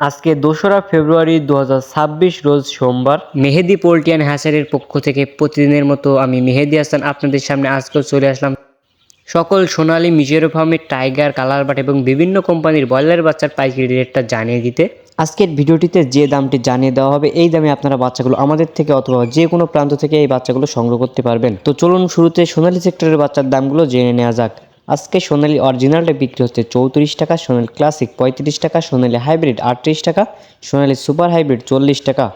আজকে দোসরা ফেব্রুয়ারি দু হাজার ছাব্বিশ রোজ সোমবার। মেহেদি পোল্ট্রি অ্যান্ড হ্যাচারির পক্ষ থেকে প্রতিদিনের মতো আমি মেহেদি হাসান আপনাদের সামনে আজকেও চলে আসলাম। সকল সোনালি মিজেরো ফার্মের টাইগার কালার বাট এবং বিভিন্ন কোম্পানির ব্রয়লার বাচ্চার পাইকারি রেটটা জানিয়ে দিতে। আজকের ভিডিওটিতে যে দামটি জানিয়ে দেওয়া হবে এই দামে আপনারা বাচ্চাগুলো আমাদের থেকে অথবা যে কোনো প্রান্ত থেকে এই বাচ্চাগুলো সংগ্রহ করতে পারবেন। তো চলুন শুরুতে সোনালি সেক্টরের বাচ্চার দামগুলো জেনে নেওয়া যাক। আজকে সোনালী অরিজিনালটা বিক্রি হচ্ছে চৌত্রিশ টাকা, সোনালী ক্লাসিক পঁয়ত্রিশ টাকা, সোনালি হাইব্রিড আটত্রিশ টাকা, সোনালি সুপার হাইব্রিড চল্লিশ টাকা।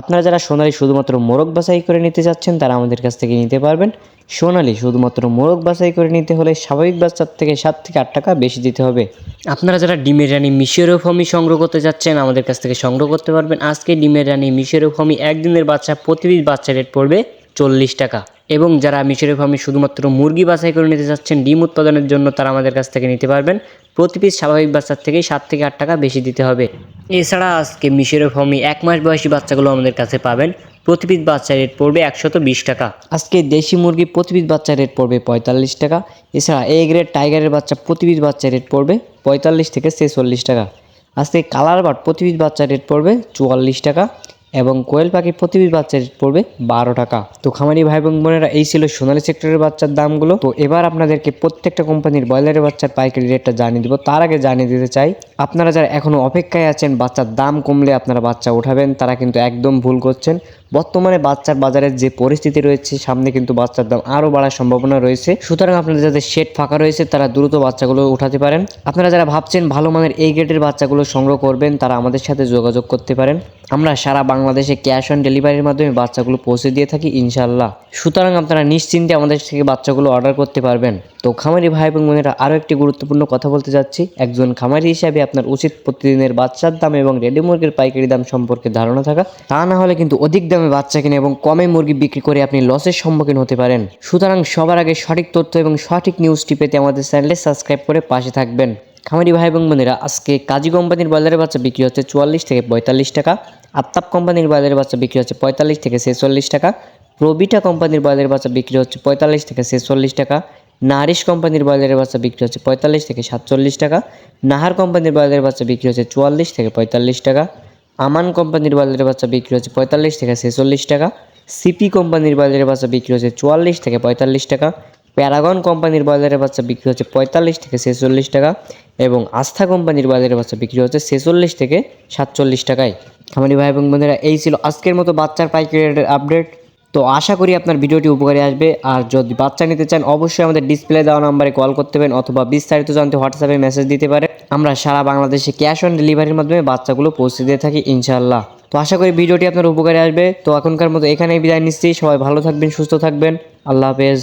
আপনারা যারা সোনালি শুধুমাত্র মোরগ বাছাই করে নিতে চাচ্ছেন তারা আমাদের কাছ থেকে নিতে পারবেন। সোনালি শুধুমাত্র মোরগ বাছাই করে নিতে হলে স্বাভাবিক বাচ্চার থেকে সাত থেকে আট টাকা বেশি দিতে হবে। আপনারা যারা ডিমের রানী মিশরীয় ফমি সংগ্রহ করতে যাচ্ছেন, আমাদের কাছ থেকে সংগ্রহ করতে পারবেন। আজকে ডিমের রানী মিশরীয় ফমি একদিনের বাচ্চা প্রতি পিস বাচ্চা রেট পড়বে চল্লিশ টাকা। এবং যারা মিশরীয় ফার্মে শুধুমাত্র মুরগি বাছাই করে নিতে চাচ্ছেন, ডিম উৎপাদনের জন্য তারা আমাদের কাছ থেকে নিতে পারবেন। প্রতি পিস স্বাভাবিক বাচ্চার থেকে সাত থেকে আট টাকা বেশি দিতে হবে। এছাড়া আজকে মিশরীয় ফার্মে এক মাস বয়সী বাচ্চাগুলো আমাদের কাছে পাবেন। প্রতি পিস বাচ্চার রেট পড়বে একশত বিশ টাকা। আজকে দেশি মুরগি প্রতি পিস বাচ্চার রেট পড়বে পঁয়তাল্লিশ টাকা। এছাড়া এ গ্রেড টাইগারের বাচ্চা প্রতি পিস বাচ্চার রেট পড়বে পঁয়তাল্লিশ থেকে ছেচল্লিশ টাকা। আজকে কালার বাট প্রতি পিস বাচ্চার রেট পড়বে চুয়াল্লিশ টাকা। এবং কোয়েল পাখির প্রতি বাচ্চার পড়বে বারো টাকা। তো খামারি ভাই এবং বোনেরা, এই ছিল সোনালী সেক্টরের বাচ্চার দামগুলো। তো এবার আপনাদেরকে প্রত্যেকটা কোম্পানির ব্রয়লারের বাচ্চার পাইকারি রেটটা জানিয়ে দিব। তার আগে জানিয়ে দিতে চাই, আপনারা যারা এখনও অপেক্ষায় আছেন বাচ্চার দাম কমলে আপনারা বাচ্চা উঠাবেন, তারা কিন্তু একদম ভুল করছেন। বর্তমানে বাচ্চার বাজারের যে পরিস্থিতি রয়েছে, সামনে কিন্তু বাচ্চার দাম আরও বাড়ার সম্ভাবনা রয়েছে। সুতরাং আপনাদের যাদের শেড ফাঁকা রয়েছে, তারা দ্রুত বাচ্চাগুলো উঠাতে পারেন। আপনারা যারা ভাবছেন ভালো মানের এই গ্রেডের বাচ্চাগুলো সংগ্রহ করবেন, তারা আমাদের সাথে যোগাযোগ করতে পারেন। আমরা সারা বাংলাদেশে ক্যাশ অন ডেলিভারির মাধ্যমে বাচ্চাগুলো পৌঁছে দিয়ে থাকি ইনশাল্লাহ সুতরাং আপনারা নিশ্চিন্তে আমাদের থেকে বাচ্চাগুলো অর্ডার করতে পারবেন। তো খামারি ভাই এবং বোনেরা, আরও একটি গুরুত্বপূর্ণ কথা বলতে যাচ্ছি। একজন খামারি হিসাবে আপনার উচিত প্রতিদিনের বাচ্চার দাম এবং রেডি মুরগির পাইকারি দাম সম্পর্কে ধারণা থাকা। তা না হলে কিন্তু অধিক দামে বাচ্চা কিনে এবং কমে মুরগি বিক্রি করে আপনি লসের সম্মুখীন হতে পারেন। সুতরাং সবার আগে সঠিক তথ্য এবং সঠিক নিউজটি পেতে আমাদের চ্যানেলে সাবস্ক্রাইব করে পাশে থাকবেন। খামারি ভাই এবং বোনেরা, আজকে কাজী কোম্পানির বাজারের বাচ্চা বিক্রি হচ্ছে চুয়াল্লিশ থেকে পঁয়তাল্লিশ টাকা, আফতাব কোম্পানির বাজারের বাচ্চা বিক্রি হচ্ছে পঁয়তাল্লিশ থেকে ছেচল্লিশ টাকা, প্রবিটা কোম্পানির বাজারের বাচ্চা বিক্রি হচ্ছে পঁয়তাল্লিশ থেকে ছেচল্লিশ টাকা, নারিশ কোম্পানির বাজারের বাচ্চা বিক্রি হচ্ছে পঁয়তাল্লিশ থেকে সাতচল্লিশ টাকা, নাহার কোম্পানির বাজারের বাচ্চা বিক্রি হচ্ছে চুয়াল্লিশ থেকে পঁয়তাল্লিশ টাকা, আমান কোম্পানির বাজারের বাচ্চা বিক্রি হচ্ছে পঁয়তাল্লিশ থেকে ছেচল্লিশ টাকা, সিপি কোম্পানির বাজারের বাচ্চা বিক্রি হচ্ছে চুয়াল্লিশ থেকে পঁয়তাল্লিশ টাকা প্যারাগন কোম্পানির বাজারের বাচ্চা বিক্রি হচ্ছে পঁয়তাল্লিশ থেকে ছেচল্লিশ টাকা এবং আস্থা কোম্পানির বাজারের বাচ্চা বিক্রি হচ্ছে ছেচল্লিশ থেকে সাতচল্লিশ টাকায়। খামারি ভাই এবং বোনেরা এই ছিল আজকের মতো বাচ্চার পাইকারি রেটের আপডেট। তো আশা করি আপনার ভিডিওটি উপকারে আসবে। আর যদি বাচ্চা নিতে চান, অবশ্যই আমাদের ডিসপ্লে দেওয়া নাম্বারে কল করতে পারেন অথবা বিস্তারিত জানতে হোয়াটসঅ্যাপে মেসেজ দিতে পারেন। আমরা সারা বাংলাদেশে ক্যাশ অন ডেলিভারির মাধ্যমে বাচ্চাগুলো পৌঁছে দিয়ে থাকি, ইনশাআল্লাহ। তো আশা করি ভিডিওটি আপনার উপকারে আসবে। তো এখনকার মতো এখানেই বিদায় নিচ্ছি। সবাই ভালো থাকবেন, সুস্থ থাকবেন। আল্লাহ হাফেজ।